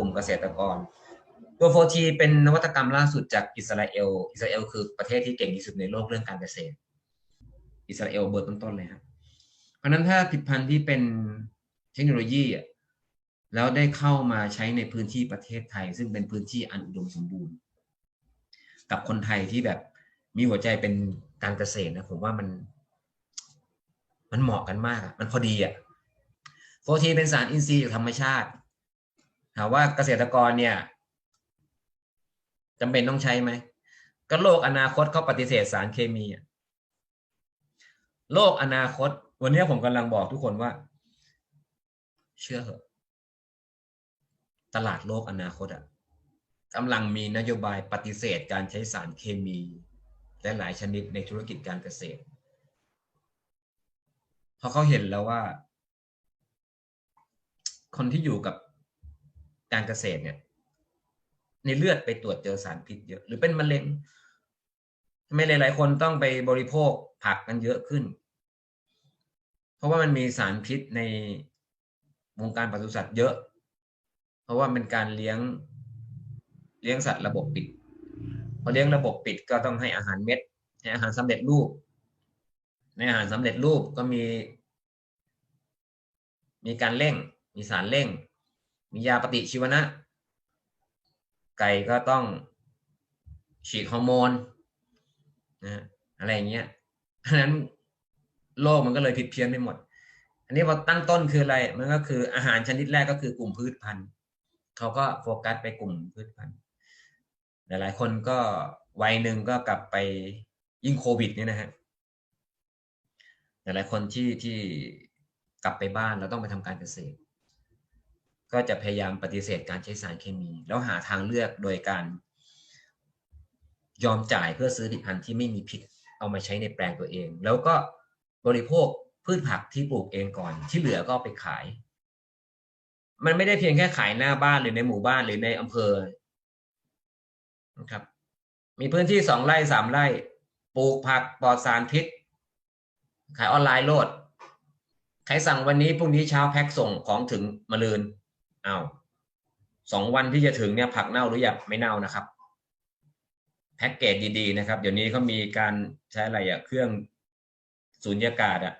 กลุ่มเกษตรกรตัวโฟทีเป็นนวัตกรรมล่าสุดจากอิสราเอล อิสราเอลคือประเทศที่เก่งที่สุดในโลกเรื่องการเกษตร อิสราเอลเบอร์ต้นๆเลยครับเพราะนั้นถ้าผลิตภัณฑ์ที่เป็นเทคโนโลยีอะแล้วได้เข้ามาใช้ในพื้นที่ประเทศไทย ซึ่งเป็นพื้นที่อันอุดมสมบูรณ์ กับคนไทยที่แบบมีหัวใจเป็นการเกษตรนะผมว่ามัน มันเหมาะกันมากอะมันพอดีอะโฟทีเป็นสารอินทรีย์จากธรรมชาติ ถามว่าเกษตรกรเนี่ยจำเป็นต้องใช้ไหมก็โลกอนาคตเขาปฏิเสธสารเคมีโลกอนาคต วันนี้ผมกำลังบอกทุกคนว่า เชื่อเหอะ ตลาดโลกอนาคตอะกำลังมีนโยบายปฏิเสธการใช้สารเคมีและหลายชนิดในธุรกิจการเกษตร เพราะเขาเห็นแล้วว่า คนที่อยู่กับ การเกษตรเนี่ย ในเลือดไปตรวจเจอสารพิษเยอะ หรือเป็นมะเร็งทำไมหลาย ๆ คนต้องไปบริโภคผักกันเยอะขึ้น เพราะว่ามันมีสารพิษในวงการปศุสัตว์เยอะ เพราะว่าเป็นการเลี้ยงเลี้ยงสัตว์ระบบปิดพอเลี้ยงระบบปิดก็ต้องให้อาหารเม็ดให้อาหารสำเร็จรูป ในอาหารสำเร็จรูปก็มี มีการเร่ง มีสารเร่ง มียาปฏิชีวนะ ไก่ก็ต้องฉีดฮอร์โมนนะอะไรอย่างเงี้ยเพราะฉะนั้นโลกมันก็เลยผิดเพี้ยนไปหมด อันนี้พอตั้งต้นคืออะไร มันก็คืออาหารชนิดแรกก็คือกลุ่มพืชพันธุ์เขาก็โฟกัสไปกลุ่มพืชพันธุ์หลายๆคนก็วัยหนึ่งก็กลับไปยิ่งโควิดเนี่ยนะฮะหลายๆคนที่ที่กลับไปบ้านแล้วต้องไปทำการเกษตร ก็จะพยายามปฏิเสธการใช้สารเคมี แล้วหาทางเลือกโดยการ ยอมจ่ายเพื่อซื้อผลิตภัณฑ์ที่ไม่มีพิษเอามาใช้ในแปลงตัวเอง แล้วก็บริโภคพืชผักที่ปลูกเองก่อน ที่เหลือก็ไปขาย มันไม่ได้เพียงแค่ขายหน้าบ้านหรือในหมู่บ้านหรือในอำเภอนะครับ มีพื้นที่สองไร่สามไร่ปลูกผักปลอดสารพิษ ขายออนไลน์โลด ใครสั่งวันนี้พรุ่งนี้เช้าแพ็คส่งของถึงมะลืน อาสองวันที่จะถึงเนี่ยผักเน่าหรือยังไม่เน่านะครับ แพ็กเกจดีๆนะครับ เดี๋ยวนี้เขามีการใช้อะไรอะเครื่องสูญญากาศอะ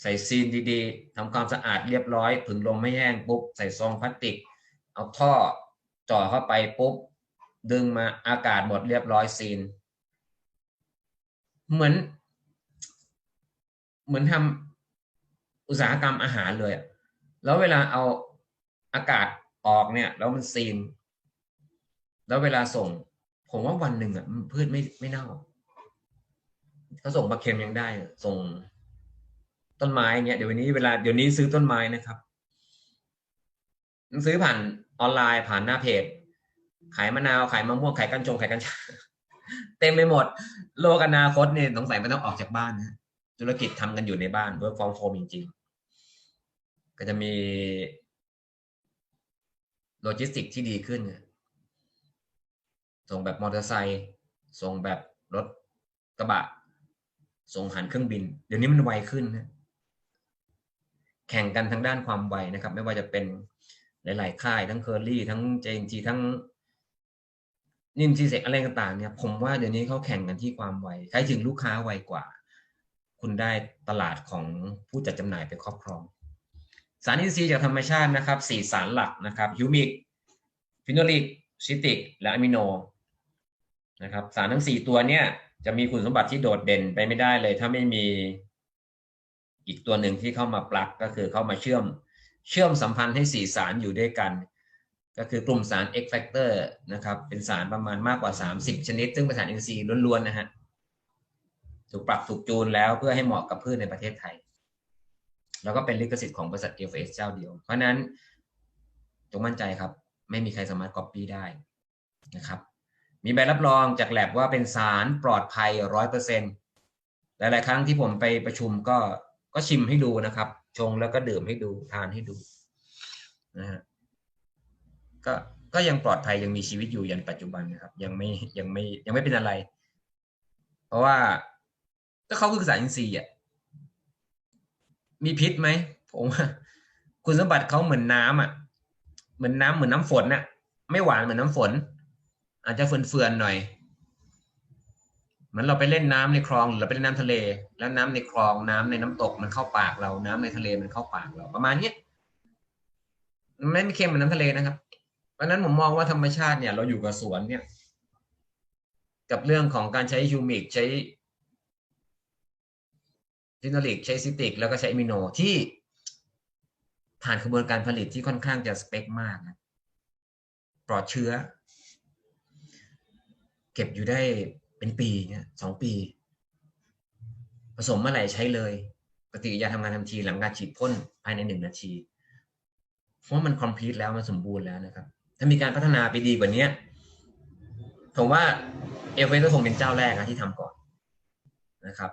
ใส่ซีนดีๆทำความสะอาดเรียบร้อยผึ่งลมไม่แห้งปุ๊บใส่ซองพลาสติก เอาท่อจ่อเข้าไปปุ๊บ ดึงมาอากาศหมดเรียบร้อยซีน เหมือน เหมือนทำอุตสาหกรรมอาหารเลยอะแล้วเวลาเอา อากาศออกเนี่ย แล้วมันซีน แล้วเวลาส่ง ผมว่าวันหนึ่งอะพืชไม่ไม่เน่าเขาส่งปลาเค็มยังได้ ส่งต้นไม้เนี่ยเดี๋ยววันนี้เวลาเดี๋ยวนี้ซื้อต้นไม้นะครับซื้อผ่านออนไลน์ผ่านหน้าเพจ ขายมะนาวขายมะม่วงขายกัญชงขายกัญชาเต็มไปหมด โลกอนาคตเนี่ยสงสัยไม่ต้องออกจากบ้านนะธุรกิจทำกันอยู่ในบ้านเวิร์กฟอร์มโฮมจริง ๆ ก็จะมี โลจิสติกที่ดีขึ้น ส่งแบบมอเตอร์ไซค์ส่งแบบรถกระบะ ส่งหันเครื่องบิน เดี๋ยวนี้มันไวขึ้นนะแข่งกันทางด้านความไวนะครับ ไม่ว่าจะเป็นหลาย ๆ ค่าย ทั้งเคอรี่ทั้งเจนจีทั้งนิมซีเซกอะไรต่าง ๆ เนี่ย ผมว่าเดี๋ยวนี้เขาแข่งกันที่ความไวใครถึงลูกค้าไวกว่า คุณได้ตลาดของผู้จัดจำหน่ายไปครอบครอง สารอินทรีย์จากธรรมชาตินะครับสี่สารหลักนะครับยูมิกฟิโนลิกซิติก และอะมิโนนะครับสารทั้งสี่ตัวเนี่ยจะมีคุณสมบัติที่โดดเด่นไปไม่ได้เลย ถ้าไม่มีอีกตัวหนึ่งที่เข้ามาปลักก็คือเข้ามาเชื่อมเชื่อมสัมพันธ์ให้สี่สารอยู่ด้วยกัน ก็คือกลุ่มสาร X factor นะครับเป็นสารประมาณมากกว่า 30 ชนิด ซึ่งเป็นสารอินทรีย์ล้วนๆนะฮะถูกปรับถูกจูนแล้วเพื่อให้เหมาะกับพืชในประเทศไทย แล้วก็เป็นลิขสิทธิ์ของบริษัท LFS เจ้าเดียว เพราะนั้นจงมั่นใจครับ ไม่มีใครสามารถ copy ได้นะครับ มีใบรับรองจากแลบว่าเป็นสารปลอดภัยร้อยเปอร์เซ็นหลายๆครั้งที่ผมไปประชุมก็ก็ชิมให้ดูนะครับ ชงแล้วก็ดื่มให้ดูทานให้ดูนะฮะก็ก็ยังปลอดภัยยังมีชีวิตอยู่ยันปัจจุบันนะครับ ยังไม่ยังไม่ยังไม่เป็นอะไร เพราะว่าก็เขาคือสารอินทรีย์อะ มีพิษไหมผมว่าคุณสมบัติเขาเหมือนน้ำอะ เหมือนน้ำเหมือนน้ำฝนน่ะ ไม่หวานเหมือนน้ำฝน อาจจะเฟื่อนๆหน่อยเหมือนเราไปเล่นน้ำในคลองหรือเราไปเล่นน้ำทะเล แล้วน้ำในคลองน้ำในน้ำตกมันเข้าปากเรา น้ำในทะเลมันเข้าปากเราประมาณเนี้ยมันไม่เค็มเหมือนน้ำทะเลนะครับเพราะฉะนั้นผมมองว่าธรรมชาติเนี่ย เราอยู่กับสวนเนี่ย กับเรื่องของการใช้ฮิวมิกใช้ ฟินอลิกใช้ซิติกแล้วก็ใช้อะมิโนที่ผ่านกระบวนการผลิตที่ค่อนข้างจะสเปคมากนะปลอดเชื้อ เก็บอยู่ได้เป็นปีเนี่ยสองปี ผสมเมื่อไหร่ใช้เลย ปฏิกิริยาทำงานทันทีหลังการฉีดพ่นภายในหนึ่งนาที เพราะมันคอมพลีทแล้วมันสมบูรณ์แล้วนะครับ ถ้ามีการพัฒนาไปดีกว่านี้ผมว่าเอเวอเรสต์คงเป็นเจ้าแรกนะที่ทำก่อนนะครับ